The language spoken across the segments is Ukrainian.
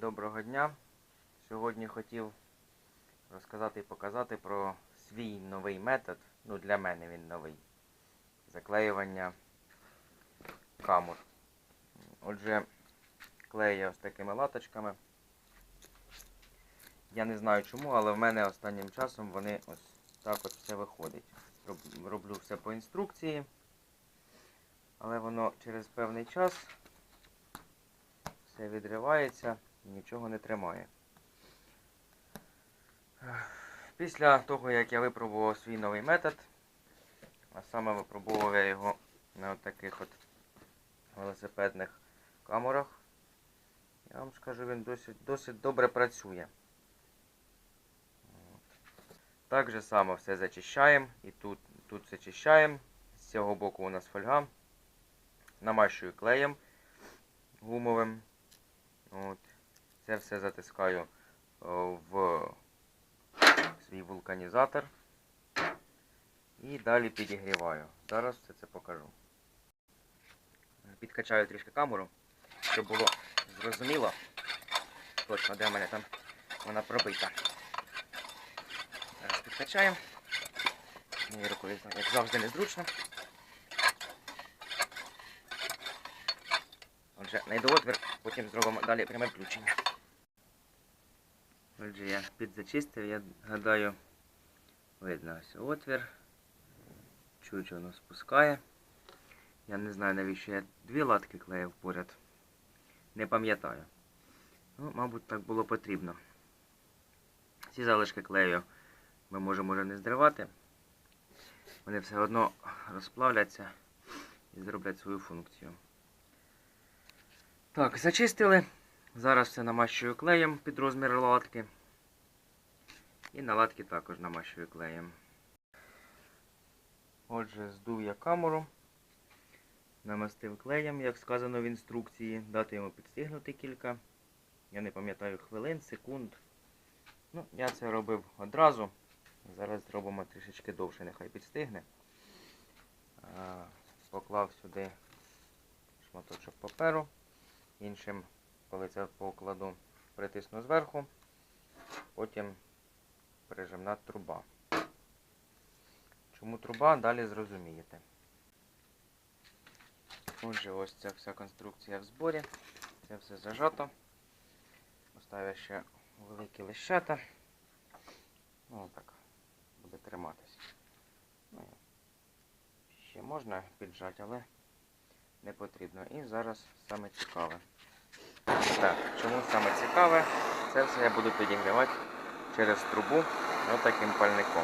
Доброго дня. Сьогодні хотів розказати і показати про свій новий метод. Ну, для мене він новий. Заклеювання камур. Отже, клею я ось такими латочками. Я не знаю чому, але в мене останнім часом вони ось так от все виходить. Роблю все по інструкції. Але воно через певний час все відривається нічого не тримає. Після того, як я випробував свій новий метод, а саме випробував я його на от таких от велосипедних камерах, я вам скажу, він досить, досить добре працює. Так же само все зачищаємо і тут, тут зачищаємо. З цього боку у нас фольга. Намащую клеєм гумовим. От. Це все затискаю в свій вулканізатор. І далі підігріваю. Зараз все це покажу. Підкачаю трішки камеру, щоб було зрозуміло. Точно, де в мене там вона пробита. Зараз підкачаємо. Моєю рукою, як завжди, незручно. Отже, знайду отвір, потім зробимо далі пряме включення. Отже, я підзачистив, я гадаю, видно ось отвір. Чуть воно спускає. Я не знаю, навіщо я дві латки клеїв поряд. Не пам'ятаю. Ну, мабуть, так було потрібно. Ці залишки клею ми можемо вже не зривати. Вони все одно розплавляться і зроблять свою функцію. Так, зачистили. Зараз все намащую клеєм під розмір латки. І на латки також намащую клеєм. Отже, здув я камеру. Намастив клеєм, як сказано в інструкції. Дати йому підстигнути кілька. Я не пам'ятаю хвилин, секунд. Ну, я це робив одразу. Зараз зробимо трішечки довше, нехай підстигне. Поклав сюди шматочок паперу. Іншим, коли це покладу, притисну зверху, потім прижимна труба. Чому труба, далі зрозумієте. Отже, ось ця вся конструкція в зборі. Це все зажато. Поставлю ще великі лищата. Ну, так, буде триматися. Ну, ще можна піджати, але не потрібно. І зараз саме цікаве. Так, чому саме цікаве? Це все я буду підігрівати через трубу отаким пальником.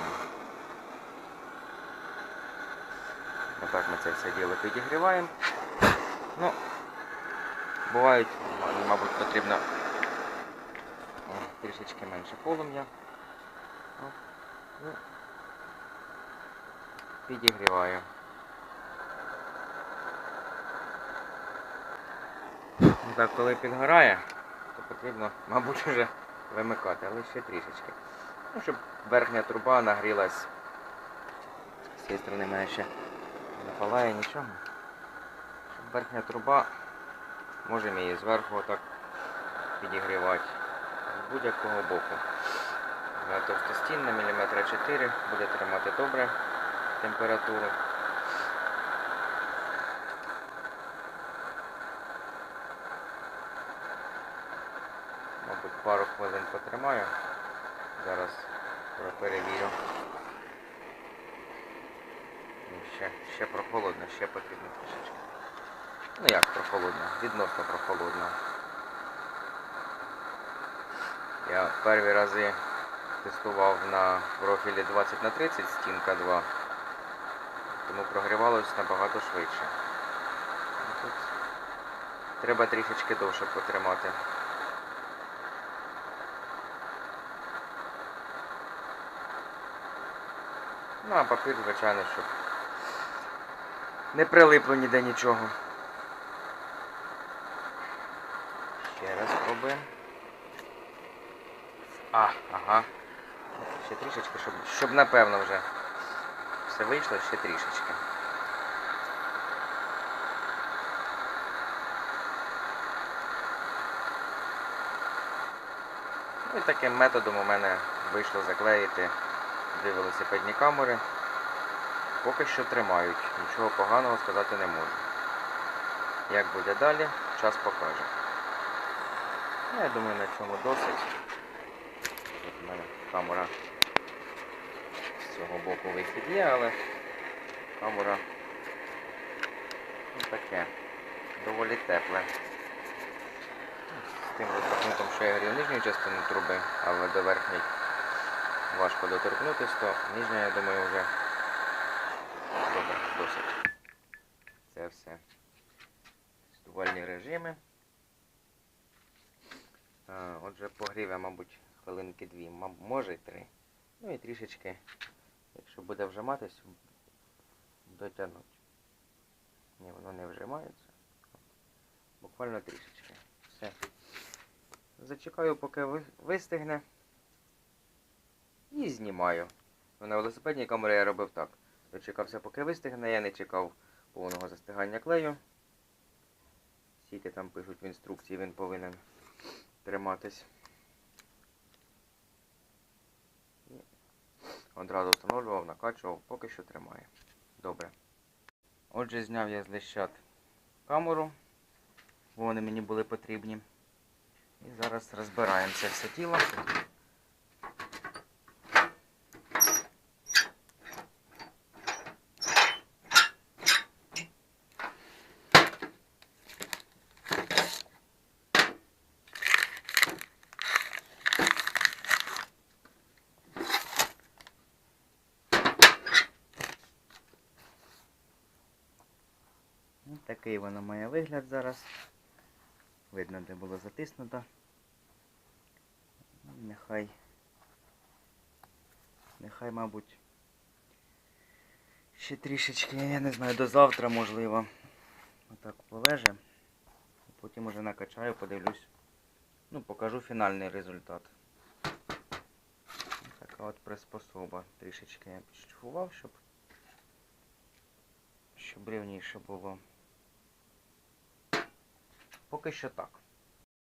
Отак ми це все діло підігріваємо. Ну, бувають, мабуть, потрібно трішечки менше полум'я. Ну, Підігріваю. Ну Так, коли підгорає, то потрібно, мабуть, вже вимикати, але ще трішечки. Ну, щоб верхня труба нагрілась. З цієї сторони мене ще не палає нічого. Щоб верхня труба, можемо її зверху отак підігрівати. З будь-якого боку. На товстостінна, міліметра 4, буде тримати добре температуру. Мабуть, пару хвилин потримаю. Зараз перевірю. Ну, ще, ще прохолодно, ще потрібно трішечки. Ну як прохолодно? Відносно прохолодно. Я перші рази тестував на профілі 20 на 30 стінка 2, тому прогрівалось набагато швидше. Тут треба трішечки довше потримати. Ну, а папір, звичайно, щоб не прилипло ніде нічого. Ще раз пробуємо. А, ага. Ще трішечки, щоб, щоб напевно вже все вийшло, ще трішечки. Ну і таким методом у мене вийшло заклеїти дві велосипедні камери. Поки що тримають, нічого поганого сказати не можу. Як буде далі, час покаже. Ну, я думаю, на цьому досить. Тут у мене камера з цього боку вихід є, але камера ну, таке, доволі тепле. З тим розрахунком, що я грію нижню частину труби, але до верхньої важко доторкнутися, то нижня, я думаю, вже добре, досить. Це все. Тестувальні режими. Отже, погрів мабуть, хвилинки дві, може й три. Ну і трішечки, якщо буде вжиматись, дотягнуть. Ні, воно не вжимається. Буквально трішечки. Все. Зачекаю, поки вистигне. І знімаю. Ну, На велосипедній камері я робив так. Дочекався, поки вистигне, я не чекав повного застигання клею. Скільки там пишуть в інструкції, він повинен триматись. І Одразу встановлював, накачував, поки що тримає. Добре. Отже, зняв я з лещат камеру, бо вони мені були потрібні. І зараз розбираємо це все тіло. Такий воно має вигляд зараз. Видно, де було затиснуто. Ну, Нехай. Нехай, мабуть. Ще трішечки, я не знаю, до завтра можливо. Отак полеже. Потім уже накачаю, подивлюсь. Ну, покажу фінальний результат. Така от приспособа. Трішечки я підшліфував, щоб, щоб рівніше було. Поки що так.